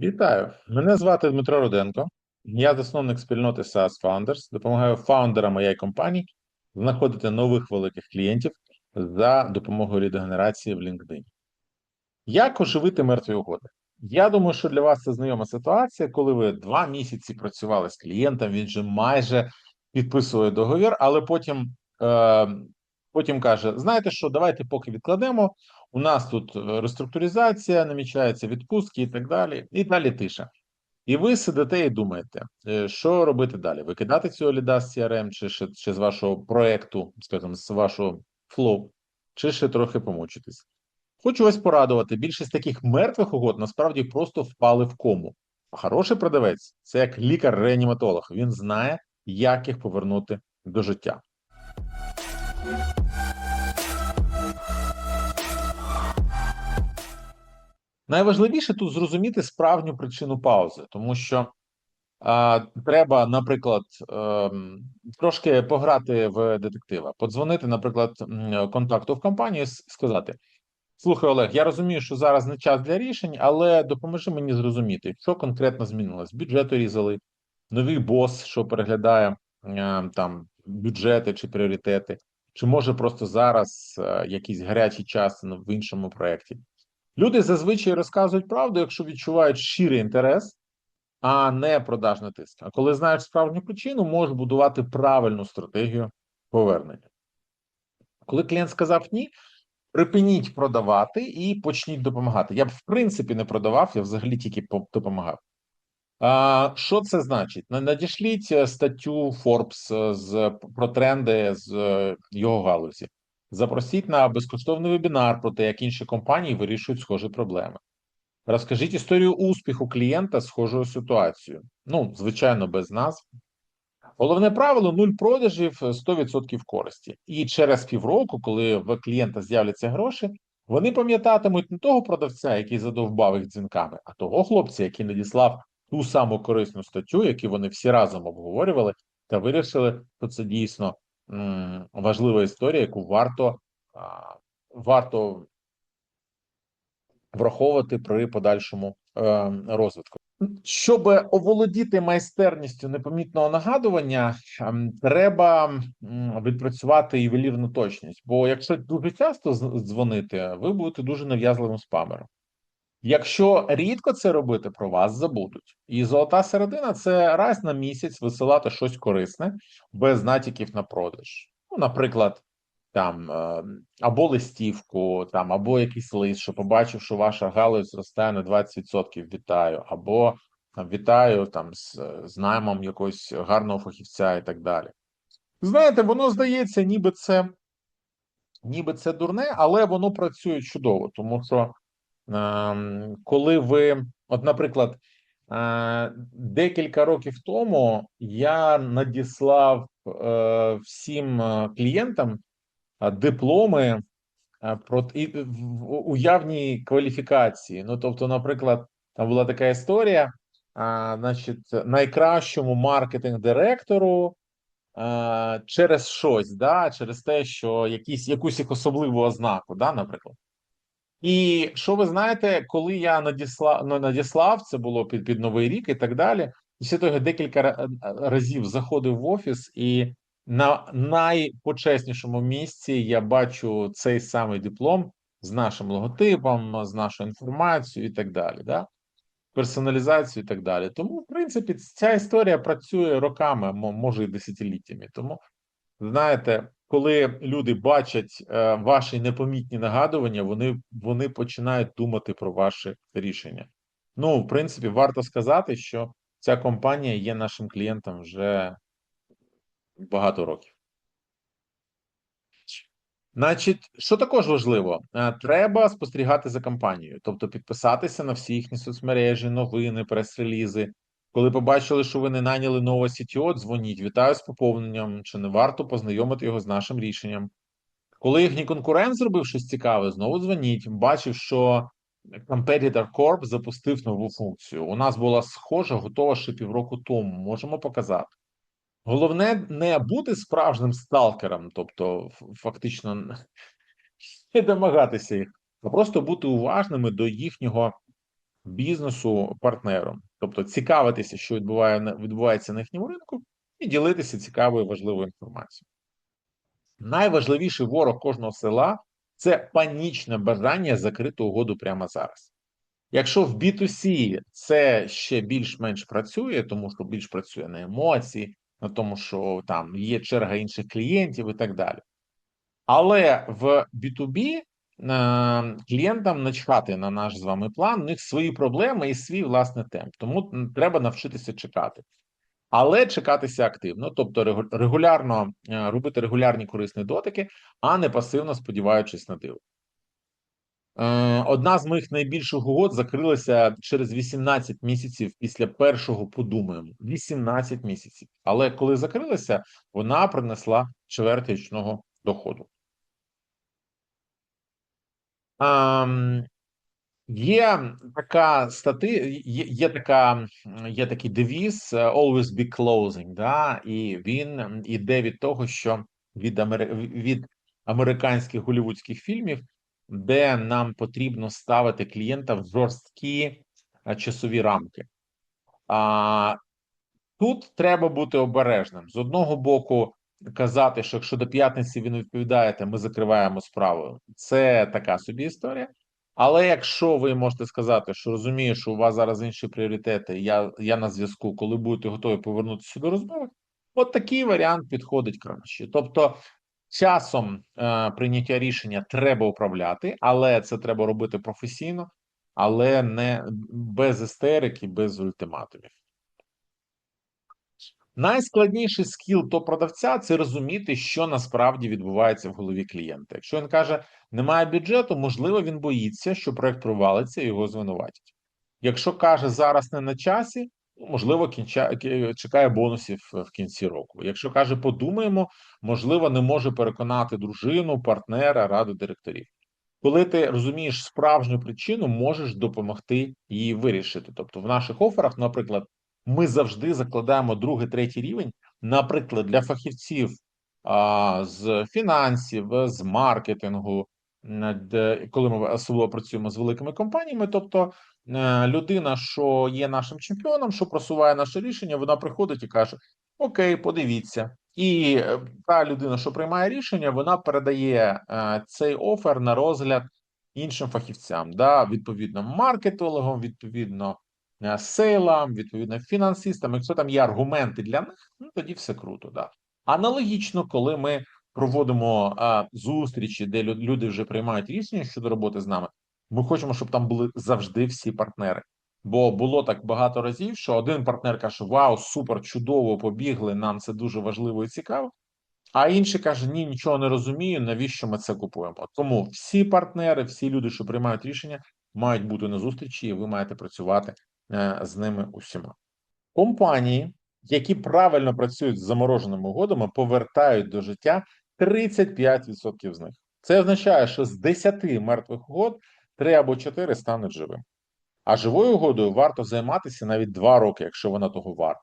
Вітаю! Мене звати Дмитро Руденко. Я засновник спільноти SaaS Founders. Допомагаю фаундерам моєї компанії знаходити нових великих клієнтів за допомогою лідогенерації в LinkedIn. Як оживити мертві угоди? Я думаю, що для вас це знайома ситуація, коли ви два місяці працювали з клієнтом, він же майже підписує договір, але потім, е, потім каже: знаєте що, давайте поки відкладемо. У нас тут е, реструктуризація, намічаються відпустки і так далі, і далі тиша. І ви сидите і думаєте, що робити далі? Викидати цього ліда з CRM, чи, чи з вашого проекту, скажімо, з вашого флоу, чи ще трохи помучитись. Хочу вас порадувати. Більшість таких мертвих угод насправді просто впали в кому. Хороший продавець це як лікар-реаніматолог. Він знає, як їх повернути до життя. Найважливіше тут зрозуміти справжню причину паузи, тому що а, треба, наприклад, ем, трошки пограти в детектива, подзвонити, наприклад, контакту в компанію, с- сказати: Слухай, Олег, я розумію, що зараз не час для рішень, але допоможи мені зрозуміти, що конкретно змінилось. Бюджету різали, новий бос, що переглядає е, там бюджети чи пріоритети, чи може просто зараз е, якийсь гарячий час в іншому проєкті. Люди зазвичай розказують правду, якщо відчувають щирий інтерес, а не продажний тиск. А коли знаєш справжню причину, можеш будувати правильну стратегію повернення. Коли клієнт сказав ні, припиніть продавати і почніть допомагати. Я б в принципі не продавав, я взагалі тільки допомагав. А, що це значить? Надішліть е, статтю Forbes е, з про тренди з е, його галузі. Запросіть на безкоштовний вебінар про те, як інші компанії вирішують схожі проблеми. Розкажіть історію успіху клієнта схожою ситуацією. Ну, звичайно, без назв. Головне правило: нуль продажів, 100% користі. І через півроку, коли в клієнта з'являться гроші, вони пам'ятатимуть не того продавця, який задовбав їх дзвінками, а того хлопця, який надіслав ту саму корисну статтю, яку вони всі разом обговорювали, та вирішили, що це дійсно важлива історія, яку варто, варто враховувати при подальшому е, розвитку. Щоб оволодіти майстерністю непомітного нагадування, ем, треба відпрацювати ювелірну точність. Бо якщо дуже часто дзвонити, ви будете дуже нав'язливим спамером. Якщо рідко це робити, про вас забудуть. І золота середина це раз на місяць висилати щось корисне без натяків на продаж. Ну, наприклад, там е, або листівку, там, або якийсь лист, що побачив, що ваша галузь зростає на 20%, вітаю, або там, вітаю там з, з наймом якогось гарного фахівця і так далі. Знаєте, воно здається, ніби це, ніби це дурне, але воно працює чудово, тому що коли ви, от, наприклад, е, декілька років тому я надіслав е, всім е, клієнтам дипломи про і в в уявній кваліфікації. Ну, тобто, наприклад, там була така історія, значить, найкращому маркетинг-директору через щось, да, через те, що якісь якусь їх особливу ознаку, да, наприклад. І що ви знаєте, коли я надіслав, ну, надіслав, це було під, під Новий рік і так далі. Після того я декілька ра- разів заходив в офіс, і на найпочеснішому місці я бачу цей самий диплом з нашим логотипом, з нашою інформацією і так далі. Да? Персоналізацію і так далі. Тому, в принципі, ця історія працює роками, мо- може і десятиліттями. Тому Знаєте, коли люди бачать е, ваші непомітні нагадування, вони, вони починають думати про ваші рішення. Ну, в принципі, варто сказати, що ця компанія є нашим клієнтом вже багато років. Значить, що також важливо, Е, треба спостерігати за компанією, тобто підписатися на всі їхні соцмережі, новини, прес-релізи. Коли побачили, що ви не найняли нового CTO, дзвоніть, вітаю з поповненням, чи не варто познайомити його з нашим рішенням. Коли їхній конкурент зробив щось цікаве, знову дзвоніть. Бачив, що Competitor Corp запустив нову функцію. У нас була схожа, готова ще півроку тому. Можемо показати. Головне не бути справжнім сталкером, тобто фактично не домагатися їх, а просто бути уважними до їхнього бізнесу партнером, тобто цікавитися, що відбуває відбувається на їхньому ринку, і ділитися цікавою важливою інформацією. Найважливіший ворог кожного села це панічне бажання закрити угоду прямо зараз. Якщо в B2C це ще більш-менш працює, тому що більш працює на емоції, на тому, що там є черга інших клієнтів і так далі. Але в B2B е, клієнтам начхати на наш з вами план, у них свої проблеми і свій власний темп. Тому треба навчитися чекати. Але чекатися активно, тобто регулярно е, робити регулярні корисні дотики, а не пасивно сподіваючись на диво. Е, Одна з моїх найбільших угод закрилася через 18 місяців після першого подумаємо. 18 місяців. Але коли закрилася, вона принесла чверть річного доходу. Є така стати, є, є така, є такий девіз е, always be closing, да, і він іде від того, що від, амери... від американських голівудських фільмів, де нам потрібно ставити клієнта в жорсткі е, часові рамки. А тут треба бути обережним. З одного боку, казати, що якщо до п'ятниці ви не відповідаєте, ми закриваємо справу. Це така собі історія. Але якщо ви можете сказати, що розумію, що у вас зараз інші пріоритети, я, я на зв'язку, коли будете готові повернутися до розмови, от такий варіант підходить краще. Тобто, часом е, прийняття рішення треба управляти, але це треба робити професійно, але не без істерики, без ультиматумів. Найскладніший скіл топ-продавця це розуміти, що насправді відбувається в голові клієнта. Якщо він каже, немає бюджету, можливо, він боїться, що проект провалиться і його звинуватять. Якщо каже зараз не на часі, ну, можливо, кінча... чекає бонусів в кінці року. Якщо каже, подумаємо, можливо, не може переконати дружину, партнера, раду директорів. Коли ти розумієш справжню причину, можеш допомогти її вирішити. Тобто, в наших оферах, наприклад, ми завжди закладаємо другий, третій рівень, наприклад, для фахівців а, з фінансів, з маркетингу, коли ми особливо працюємо з великими компаніями, тобто е, людина, що є нашим чемпіоном, що просуває наше рішення, вона приходить і каже: Окей, подивіться. І е, та людина, що приймає рішення, вона передає е, цей офер на розгляд іншим фахівцям, да, відповідно, маркетологам, відповідно, сейлам, відповідно, фінансистам. Якщо там є аргументи для них, ну тоді все круто. Да. Аналогічно, коли ми проводимо а, зустрічі, де люди вже приймають рішення щодо роботи з нами, ми хочемо, щоб там були завжди всі партнери. Бо було так багато разів, що один партнер каже: Вау, супер, чудово, побігли, нам це дуже важливо і цікаво. А інший каже: Ні, нічого не розумію, навіщо ми це купуємо. Тому всі партнери, всі люди, що приймають рішення, мають бути на зустрічі, і ви маєте працювати е, з ними усіма. Компанії, які правильно працюють з замороженими угодами, повертають до життя 35% з них. Це означає, що з 10 мертвих угод 3 або 4 стануть живими. А живою угодою варто займатися навіть 2 роки, якщо вона того варта.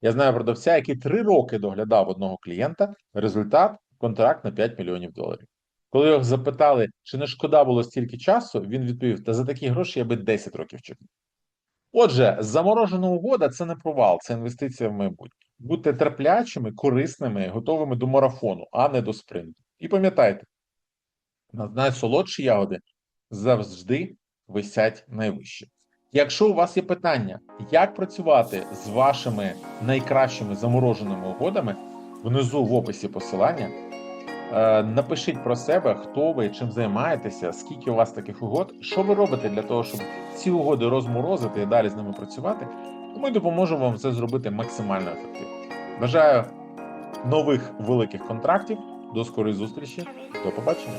Я знаю продавця, який 3 роки доглядав одного клієнта. Результат контракт на 5 мільйонів доларів. Коли його запитали, чи не шкода було стільки часу, він відповів: Та за такі гроші я би 10 років чекав. Отже, заморожена угода це не провал, це інвестиція в майбутнє. Будьте терплячими, корисними, готовими до марафону, а не до спринту. І пам'ятайте, найсолодші ягоди завжди висять найвище. Якщо у вас є питання, як працювати з вашими найкращими замороженими угодами, внизу в описі посилання. Е, Напишіть про себе, хто ви, чим займаєтеся, скільки у вас таких угод, що ви робите для того, щоб ці угоди розморозити і далі з ними працювати. Ми допоможемо вам це зробити максимально ефективно. Бажаю нових великих контрактів. До скорої зустрічі. До побачення.